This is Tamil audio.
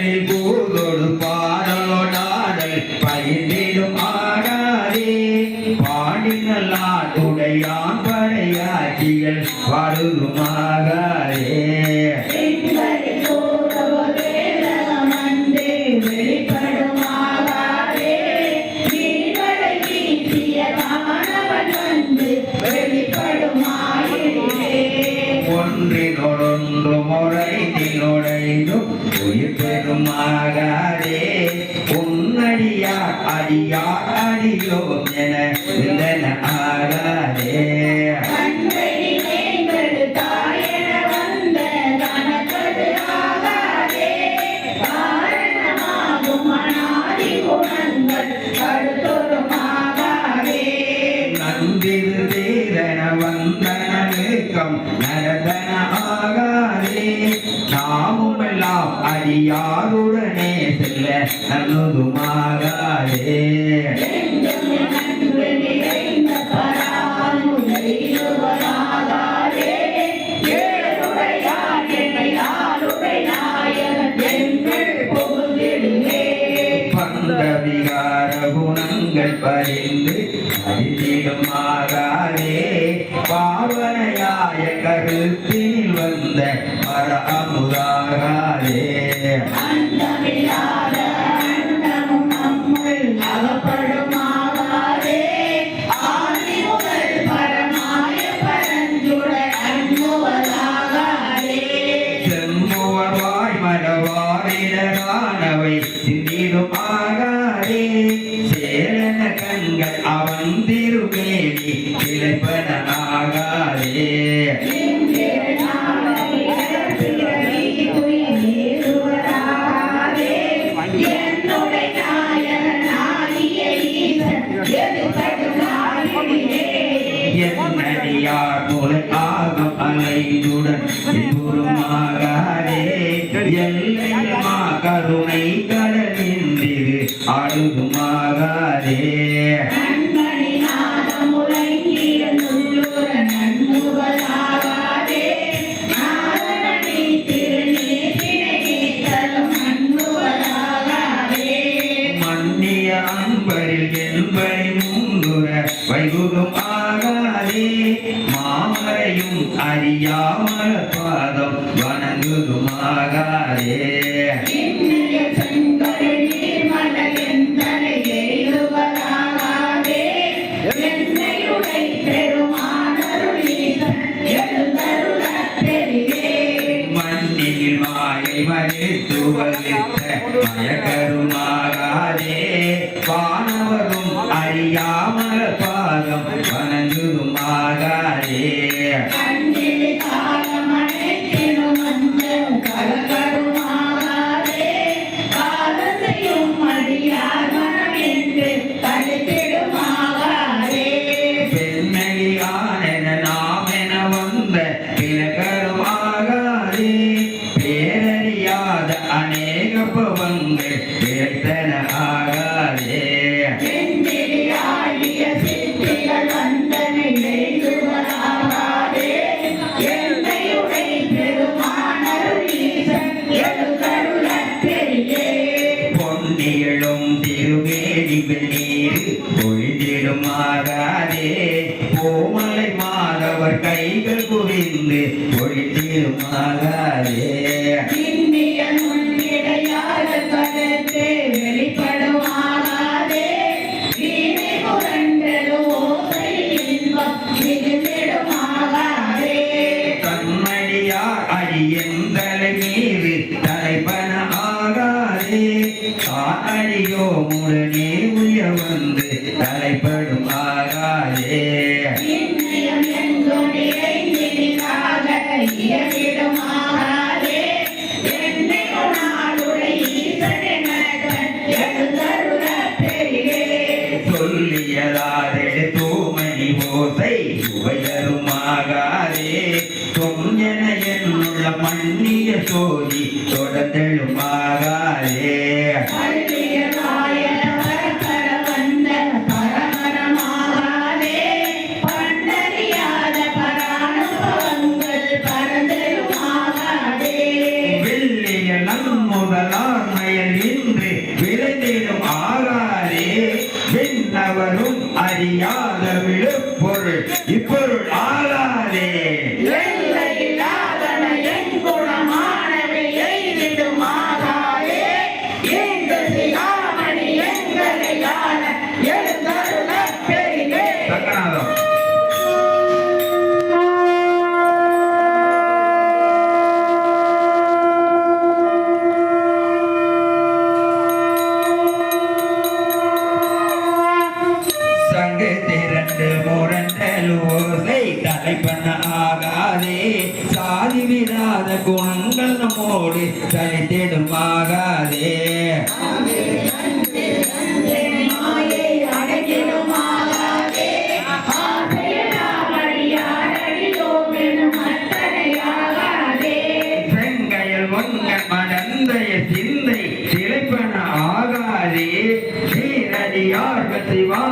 baby. ஒன்றினொன்று முறைந்து நுழைந்து உயிர் பெறும் ஆகாதே. உன்னடியார் அடியார் அடியோ என ஆகாதே. அடியாருடனே செல்ல நல்லதுமாகாதே விகார குணங்கள் பறிந்து அறிந்திடும் ஆகாதே பாவனையாய கருத்தில் வந்த பர செம்முவர்வாய் மலவாரிடகானவை சிந்திடும் ஆகாதே என்னடியார் முளை ஆகம் அலைதுடன் குருமாகாரே எல்லையுமா கருணை கடலிந்திரு அழுதுமாகாரே மன்னிய அன்பரில் வைகுகம் ஆகாதே மாமரையும் அறியாமல பாதம் வணங்குதுமாகாதே மண்ணில் மாயை மறைத்து வலித்த மயக்கருமாகாதே வானவரும் அறியாமல பாதம் வணங்குதுமாகாதே பெண்மையானென நாமென வந்த பிறகருமாகாதே ஆகாதே கோமலை மாதவர் கைகள் குவிந்து பொழிந்திடும் ஆகாதே கண்மணியார் அடியந்தலை மீது தலைப்பன ஆகாதே. காணடியோ முடனே உய வந்து தலைப்படும் ஆகாதே மன்னிய சோதி தொடர்ந்தெழுமாகாதே அறியாத விழுப்பொருள் இப்பொருள் ஆளாதே ரங்கநாதம். சங்கு திரண்டு முரண்டலோசை தலைப்பன ஆகாதே. சாதி விடாத குணங்கள் நம்மோடு தனித்திடுமாகாதே இல்லை. சிந்தை சிலைப்பன ஆகாதே சீரடியார் சிவா